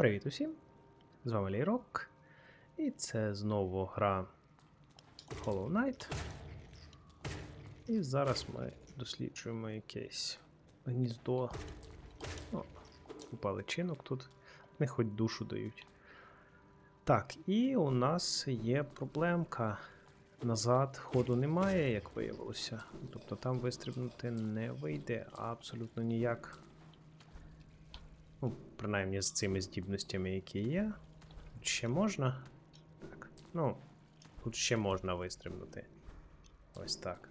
Привіт усім! З вами Лірок. І це знову гра Hollow Knight. І зараз ми досліджуємо якесь гніздо. О, купа личинок тут. Не хоч душу дають. Так, і у нас є проблемка. Назад ходу немає, як виявилося. Тобто там вистрибнути не вийде абсолютно ніяк. Принаймні з цими здібностями, які є. Тут ще можна. Так. Ну, тут ще можна вистрибнути. Ось так.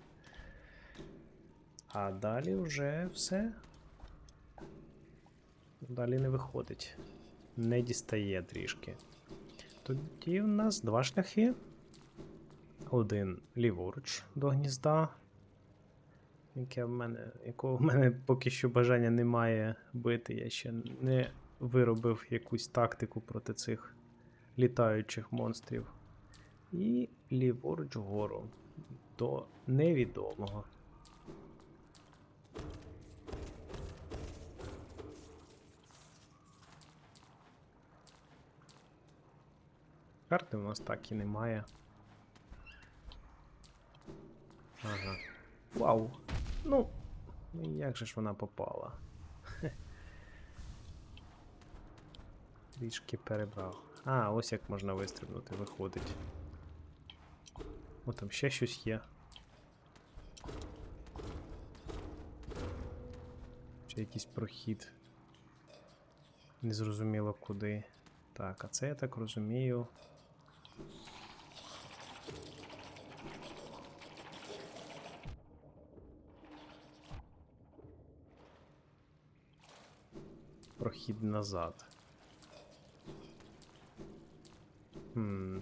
А далі вже все. Далі не виходить. Не дістає трішки. Тоді в нас два шляхи. Один ліворуч до гнізда, яке в мене, якого в мене поки що бажання немає бити. Я ще не виробив якусь тактику проти цих літаючих монстрів. І ліворуч вгору до невідомого. Карти у нас так і немає. Ага. Вау. Ну, ну як же ж вона попала? Хе. Трішки перебрав. А, ось як можна вистрибнути, виходить. О, там ще щось є. Ще якийсь прохід. Незрозуміло куди. Так, а це я так розумію. Прохід назад. Хм.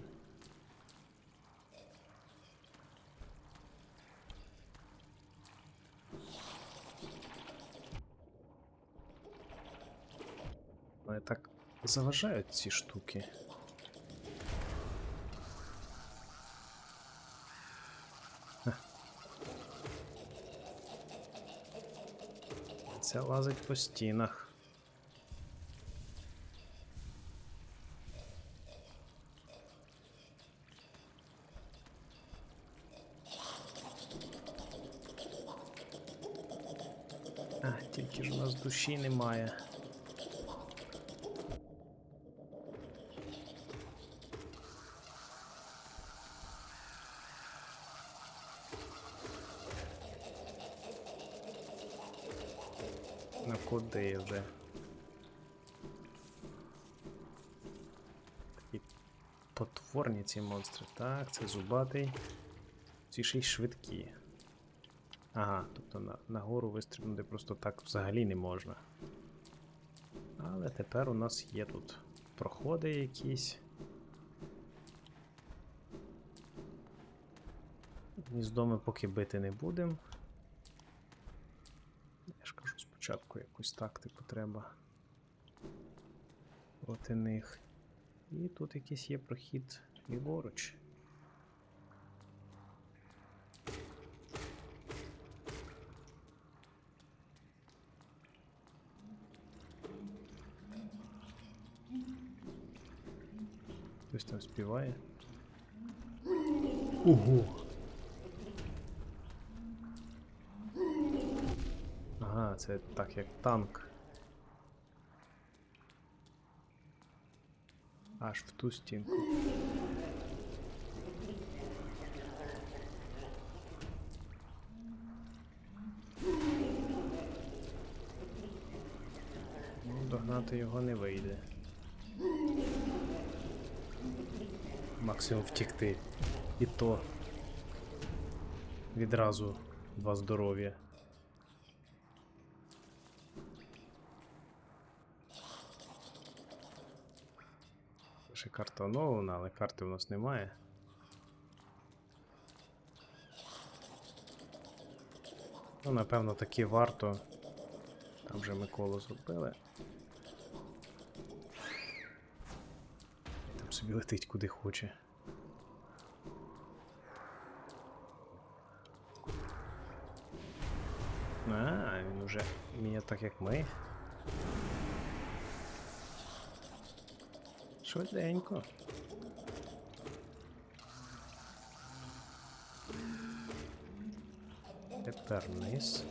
Але так заважають ці штуки. Це лазить по стінах. А, тільки ж у нас душі немає. Ну куди вже? Такі потворні ці монстри. Так, це зубатий. Ці ще й швидкі. Ага, тобто на, нагору вистрибнути просто так взагалі не можна. Але тепер у нас є тут проходи якісь. Гніздо ми поки бити не будемо. Я ж кажу, спочатку якусь тактику треба проти них. І тут якийсь є прохід ліворуч. Там співає. Ого! Ага, це так як танк. Аж в ту стінку. Ну, догнати його не вийде. Максимум втікти. І то відразу два здоров'я. Ще карта оновлена, але карти у нас немає. Ну, напевно, таки варто. Там вже Миколу зробили. Собі летить куди хоче. А, він уже вміє так, як ми. Швиденько. Тепер низ.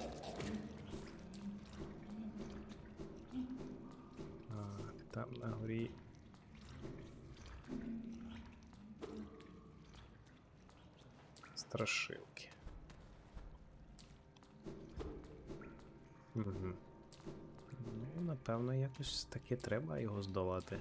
Страшилки. Угу. Ну, напевно, якось таки треба його здолати.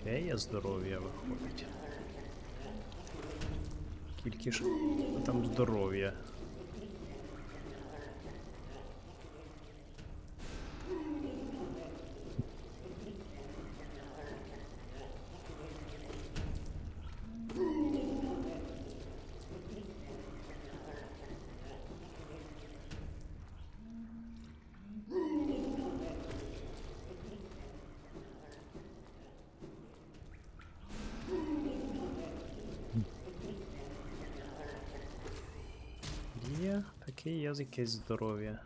Ще є здоров'я виходить. Ж там здоров'я. Є, якесь здоров'я.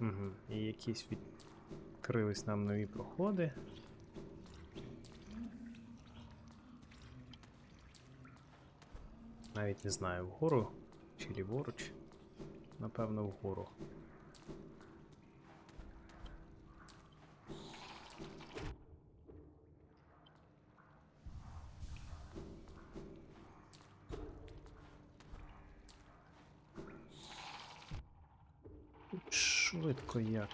Угу. І якісь відкрились нам нові проходи. Навіть не знаю, вгору чи ліворуч. Напевно, вгору. Швидко як.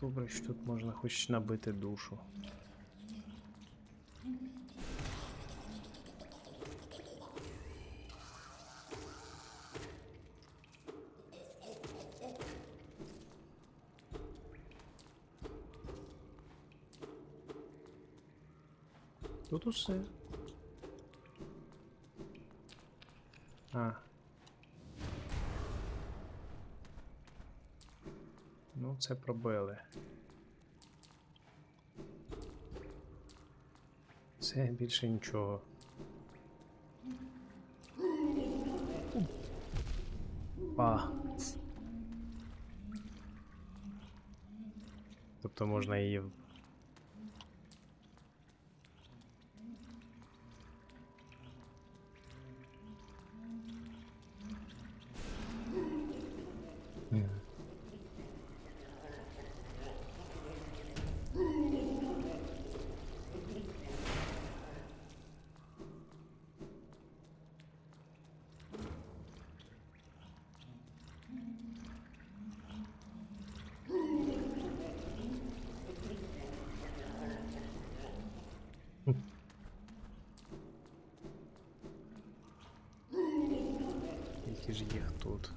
Добре, що тут можна хоч набити душу. Тут усе. А. Ну, це пробили. Це більше нічого. А. Тобто можна її Які ж їх тут?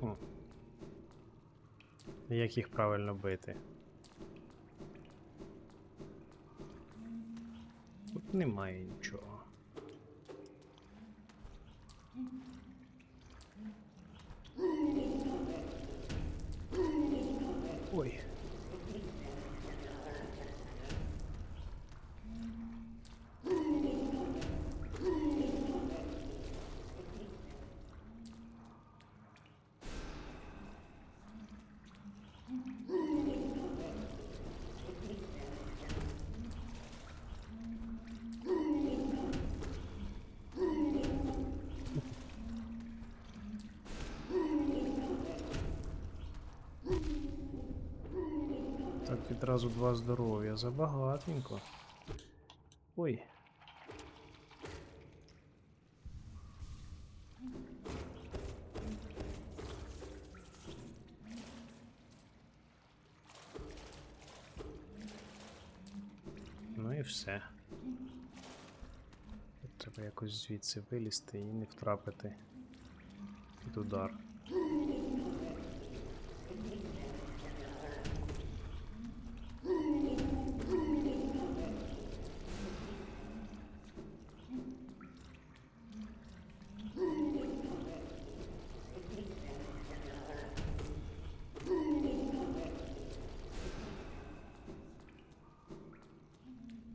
Хм. Як їх правильно бити? Тут немає нічого. Відразу два здоров'я. Забагатенько. Ой. Ну і все. Треба якось звідси вилізти і не втрапити під удар.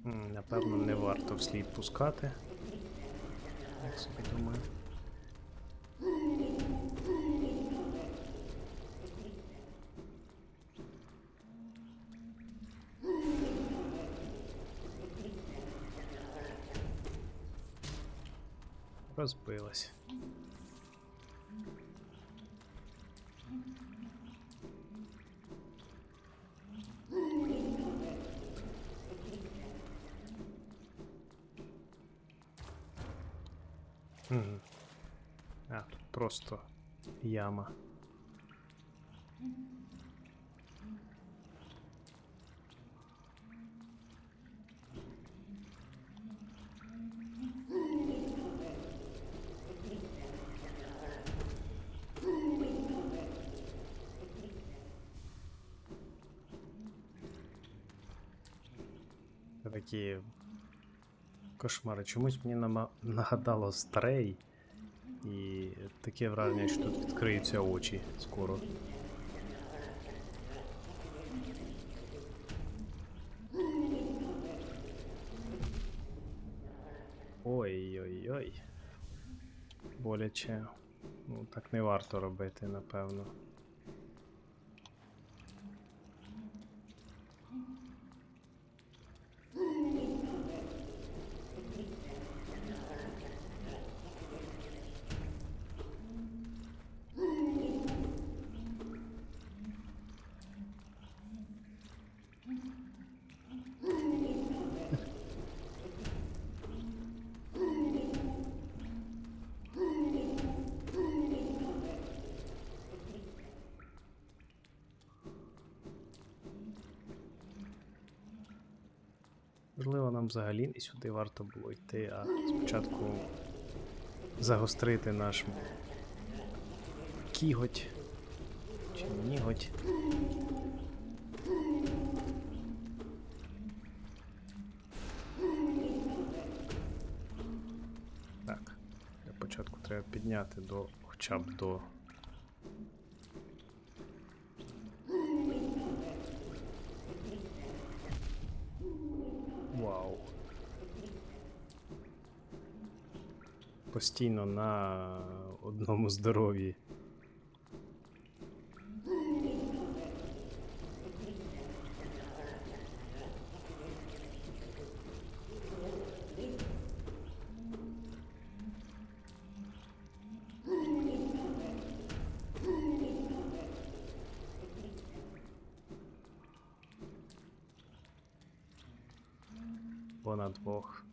М, Напевно, не варто вслід пускати. Як собі думаю. Яма. Такі кошмари. Чомусь мені нагадало стрей. Таке враження, що тут відкриються очі скоро. Ой-ой-ой. Боляче. Ну, так не варто робити, напевно. Нам взагалі не сюди варто було йти, а спочатку загострити наш кіготь чи ніготь. Так, для початку треба підняти до хоча б до. Вау. Постійно на одному здоров'ї. Понад двох.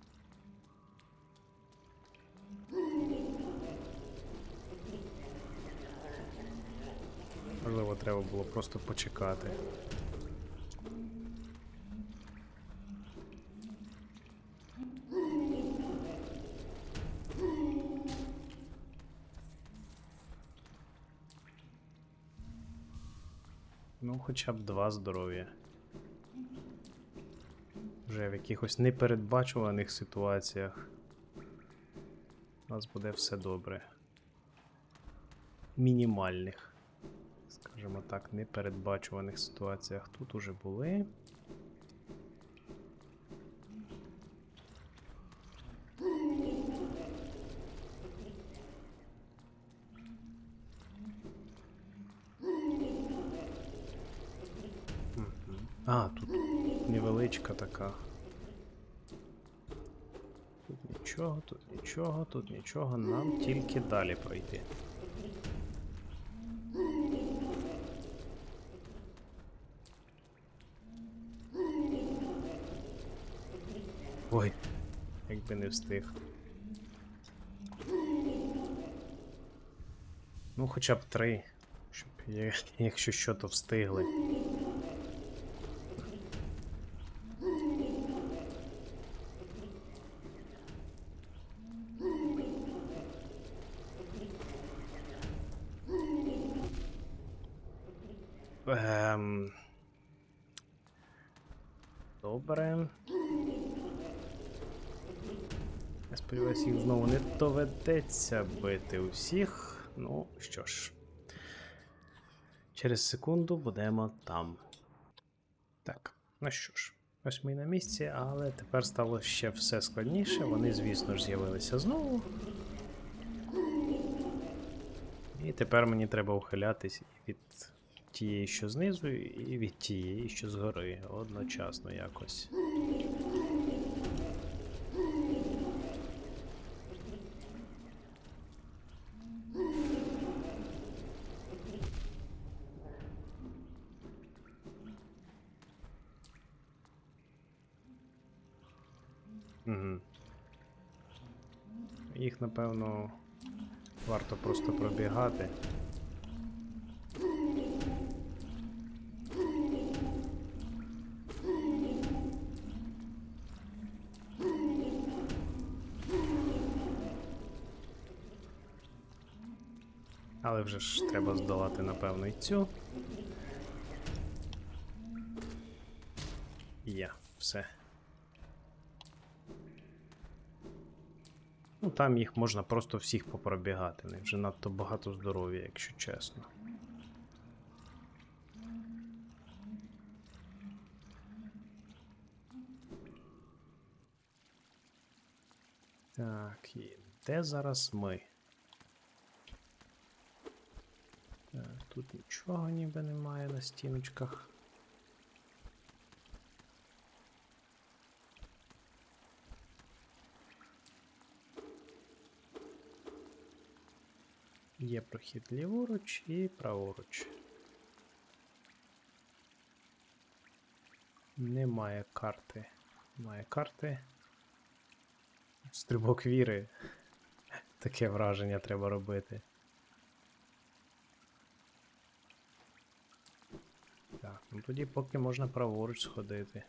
Можливо, треба було просто почекати. Ну, хоча б два здоров'я. Вже в якихось непередбачуваних ситуаціях у нас буде все добре. Мінімальних, скажімо так, непередбачуваних ситуаціях тут уже були. А, тут невеличка така. Тут нічого, тут нічого, тут нічого, нам тільки далі пройти. Ой, якби не встиг. Ну, хоча б три. Щоб, якщо що, то встигли. Ем... Добре. Я сподіваюся, їх знову не доведеться бити усіх. Ну що ж. Через секунду будемо там. Так, ну що ж, ось ми на місці, але тепер стало ще все складніше. Вони, звісно ж, з'явилися знову. І тепер мені треба ухилятись від тієї, що знизу, і від тієї, що згори. Одночасно якось. Угу. Їх, напевно, варто просто пробігати. Але вже ж треба здолати, напевно, і цю. Є, все. Там їх можна просто всіх попробігати. Них вже надто багато здоров'я, якщо чесно. Так, і де зараз ми? Так, тут нічого ніби немає на стіночках. Є прохід ліворуч і праворуч. Немає карти. Немає карти. Стрибок віри. Таке враження треба робити. Так, ну тоді поки можна праворуч сходити.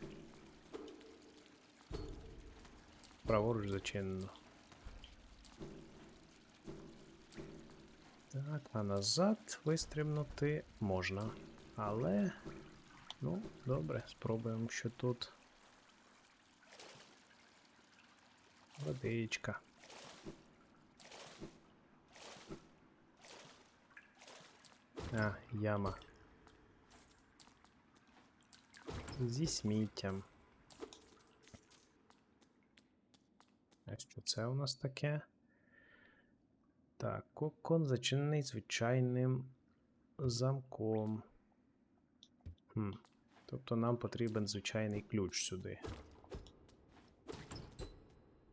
Праворуч зачинено. Так, а назад вистрибнути можна. Але. Ну, добре, спробуємо, що тут. Водичка. А, яма. Зі сміттям. А що це у нас таке? Так, кокон зачинений звичайним замком. Хм. Тобто нам потрібен звичайний ключ сюди.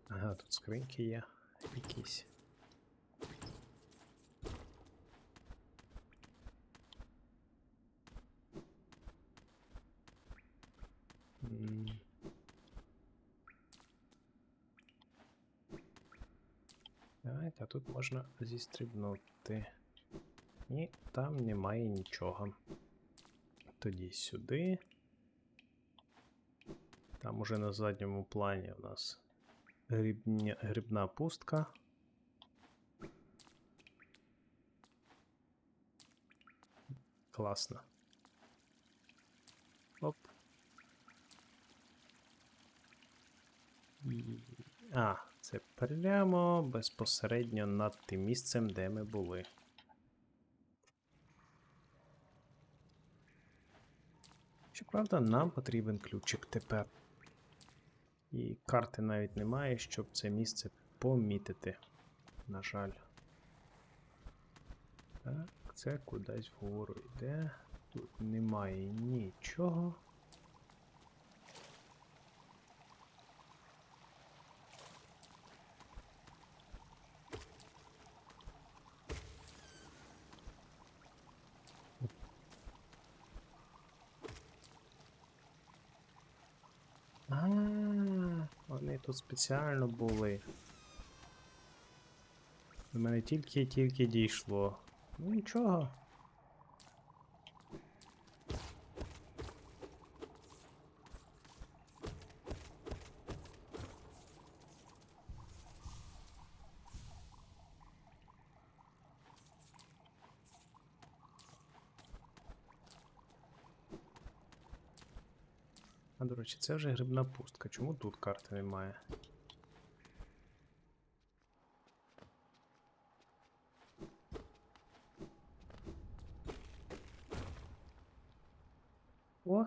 Ага, тут скриньки є якісь. М. Так, тут можна зістрибнути. І там немає нічого. Тоді сюди. Там уже на задньому плані у нас грибня, грибна пустка. Класно. Оп. І- А, це прямо безпосередньо над тим місцем, де ми були. Щоправда, нам потрібен ключик тепер. І карти навіть немає, щоб це місце помітити. На жаль. Так, це кудись вгору йде. Тут немає нічого. А, вони Ми тут спеціально були. До мене тільки-тільки дійшло. Ну нічого. До речі, це вже грибна пустка. Чому тут карти немає? О!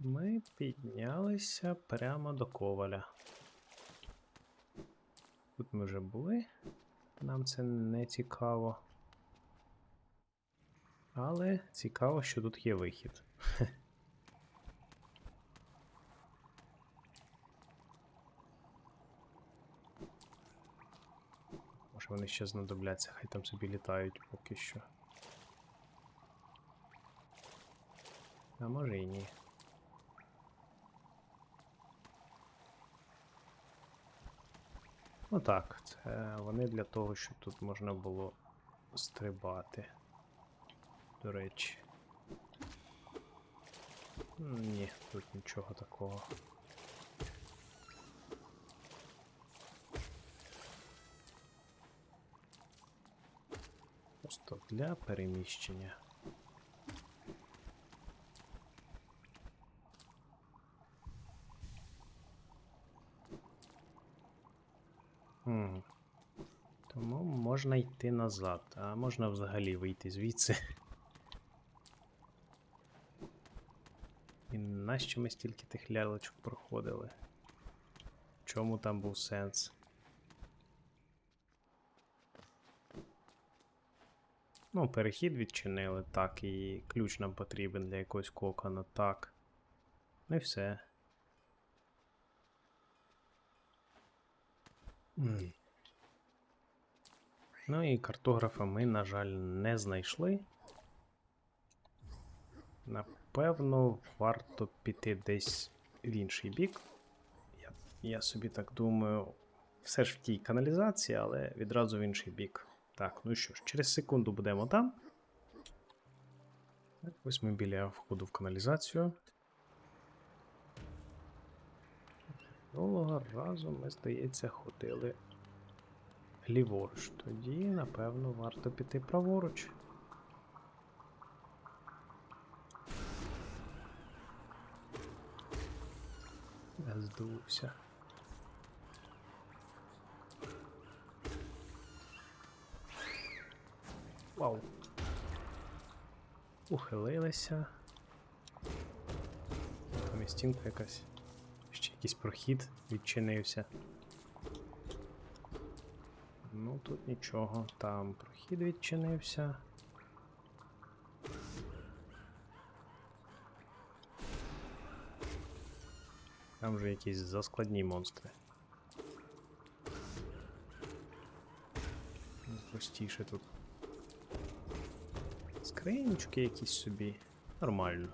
Ми піднялися прямо до коваля. Тут ми вже були. Нам це не цікаво. Але цікаво, що тут є вихід. Може вони ще знадобляться, хай там собі літають поки що. А може і ні. Ну так, це вони для того, щоб тут можна було стрибати. До речі. Ні, тут нічого такого. Просто для переміщення. Хм. Тому можна йти назад, а можна взагалі вийти звідси. І нащо ми стільки тих лялечок проходили? В чому там був сенс? Ну, перехід відчинили, так, і ключ нам потрібен для якогось кокона, так. Ну і все. М. Ну і картографа ми, на жаль, не знайшли. Напевно, варто піти десь в інший бік. Я, я собі так думаю, все ж в тій каналізації, але відразу в інший бік. Так, ну що ж, через секунду будемо там. Ось ми біля входу в каналізацію. Минулого разу ми, здається, ходили ліворуч. Тоді, напевно, варто піти праворуч. Здувся. Вау. Ухилилися. Там і стінка якась. Ще якийсь прохід відчинився. Ну тут нічого, там прохід відчинився. Там вже якісь заскладні монстри. Простіше тут. Скринічки якісь собі. Нормально.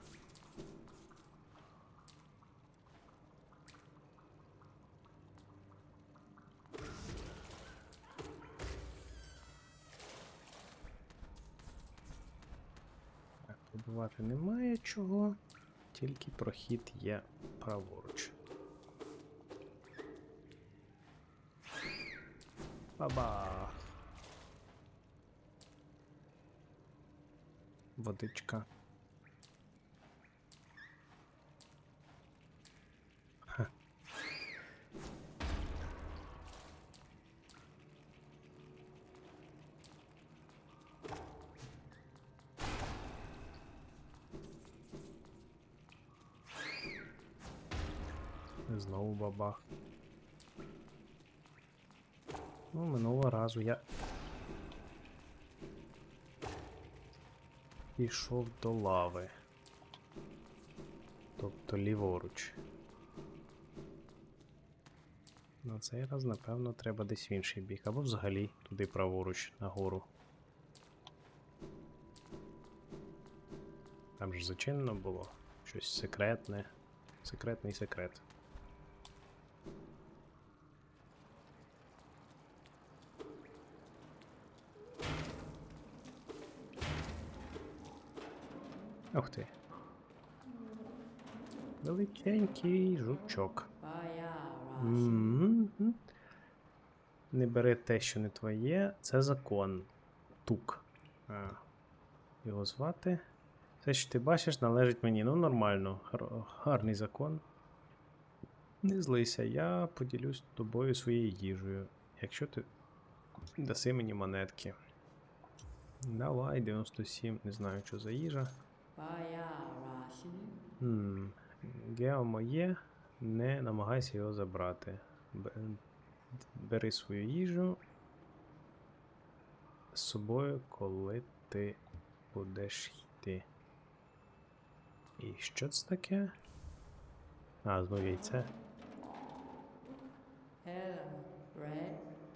Так, побувати немає чого, тільки прохід є праворуч. Бабах. Водичка. Знову бабах. Ну, минулого разу я пішов до лави. Тобто ліворуч. На цей раз, напевно, треба десь в інший бік, або взагалі туди праворуч нагору. Там же зачинено було щось секретне. Секретний секрет. Ух ти. Величенький жучок. Мгм. Не бери те, що не твоє, це закон. Тук. А, його звати. Все, що ти бачиш, належить мені. Ну, нормально. Гар- Гарний закон. Не злися, я поділюсь тобою своєю їжею. Якщо ти даси мені монетки. Давай, 97, не знаю, що за їжа. Хм. Гео моє, не намагайся його забрати. Бери свою їжу з собою, коли ти будеш йти. І що це таке? А, знову яйце.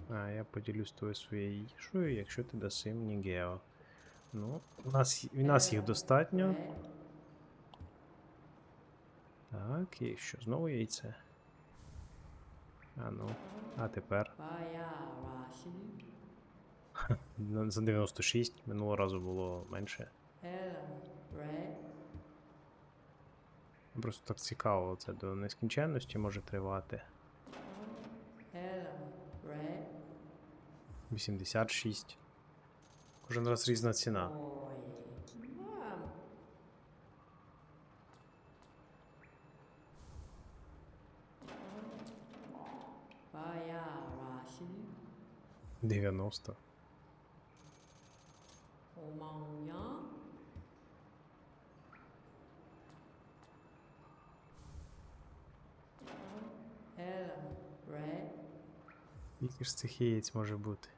А, я поділюсь тобою своєю їжею, якщо ти даси мені Гео. Ну, у нас, у нас їх достатньо. Так, і що, знову яйце? А ну, а тепер. За 96, минулого разу було менше. Просто так цікаво, це до нескінченності може тривати. 86. Кожен раз різна ціна. Дев'яносто. Які ж цих яєць може бути?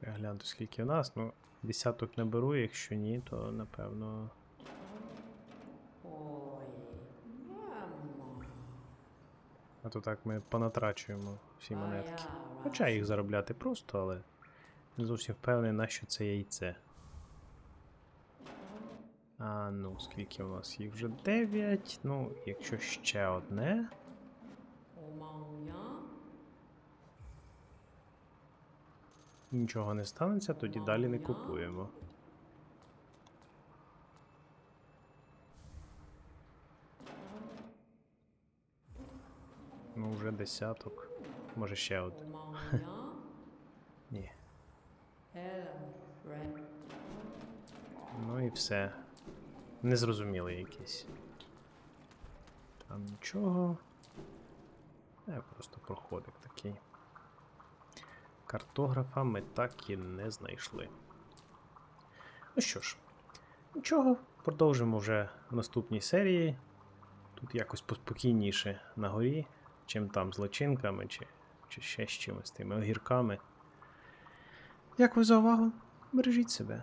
Треба глянути, скільки у нас. Ну, десяток не беру, якщо ні, то напевно. А то так ми понатрачуємо всі монетки. Хоча їх заробляти просто, але не зовсім впевнений, на що це яйце. А ну, скільки у нас їх вже 9. Ну, якщо ще одне. нічого не станеться, тоді далі не купуємо. Ну, вже десяток. Може ще один. Ні. Ну і все. Незрозумілий якийсь. Там нічого. Я просто проходик такий. Картографа ми так і не знайшли. Ну що ж, нічого, продовжимо вже в наступній серії. Тут якось поспокійніше на горі, чим там з личинками, чи, чи ще з чимось тими огірками. Дякую за увагу. Бережіть себе.